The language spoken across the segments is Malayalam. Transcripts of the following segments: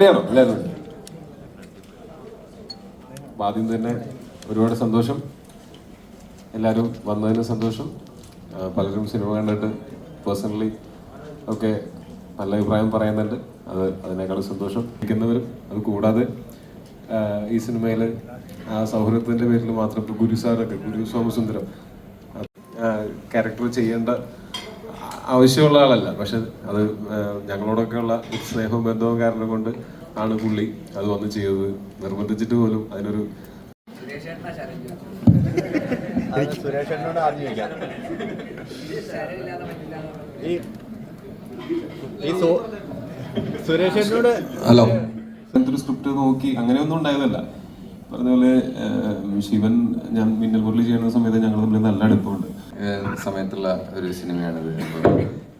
ശരിയാണോ എല്ലാവരും അപ്പൊ ആദ്യം തന്നെ ഒരുപാട് സന്തോഷം. എല്ലാവരും വന്നതിന് സന്തോഷം. പലരും സിനിമ കണ്ടിട്ട് പേഴ്സണലി ഒക്കെ നല്ല അഭിപ്രായം പറയുന്നുണ്ട്. അത് അതിനേക്കാളും സന്തോഷം ഇരിക്കുന്നവരും. അത് കൂടാതെ ഈ സിനിമയിൽ ആ സൗഹൃദത്തിന്റെ പേരിൽ മാത്രം ഇപ്പോൾ സാറൊക്കെ ഗുരു സോമസുന്ദരം ക്യാരക്ടർ ചെയ്യേണ്ട ആവശ്യമുള്ള ആളല്ല. പക്ഷെ അത് ഞങ്ങളോടൊക്കെ ഞങ്ങളോടൊക്കെയുള്ള ഒരു സ്നേഹവും ബന്ധവും കാരണം കൊണ്ട് ആണ് പുള്ളി അത് വന്ന് ചെയ്തത്. നിർബന്ധിച്ചിട്ട് പോലും അതിനൊരു ഹലോ. സ്ക്രിപ്റ്റ് നോക്കി? അങ്ങനെയൊന്നും ഉണ്ടായതല്ല. പറഞ്ഞ പോലെ ശിവൻ ഞാൻ മിന്നൽ മുരളി ചെയ്യുന്ന സമയത്ത് ഞങ്ങൾ തമ്മിൽ നല്ല അടുപ്പമുണ്ട്. സമയത്തുള്ള ഒരു സിനിമയാണിത്.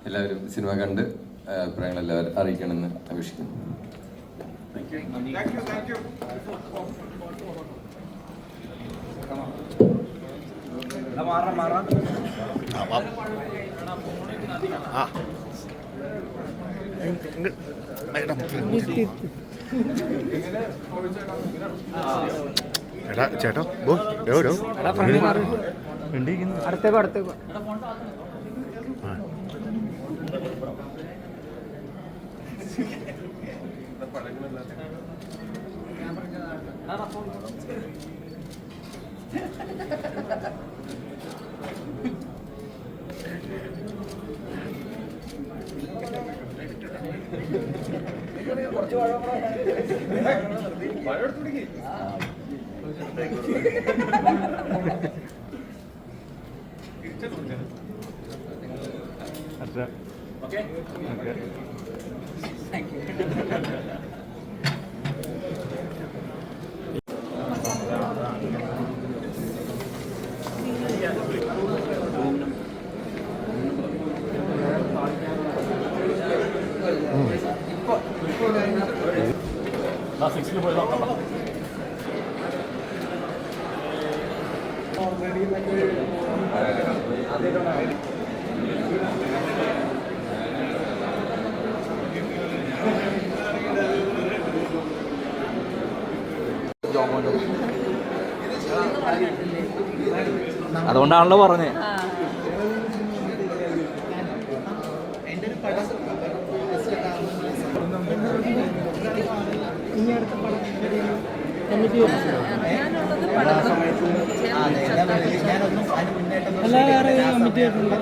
എല്ലാവരും സിനിമ കണ്ട് അഭിപ്രായങ്ങൾ എല്ലാവരും അറിയിക്കണമെന്ന് അപേക്ഷിക്കുന്നു. ആ. എടാ ചേട്ടാ ബോ ഡോ അടുത്തേക്കോ അടുത്തേക്കോ. ഓക്കെ. താങ്ക് യു അടുത്തേക്കോ അതുകൊണ്ടാണല്ലോ പറഞ്ഞേ. ഇനി അടുത്ത പടം കമ്മിറ്റി അല്ല വേറെ കമ്മിറ്റി ആയിട്ടുണ്ട്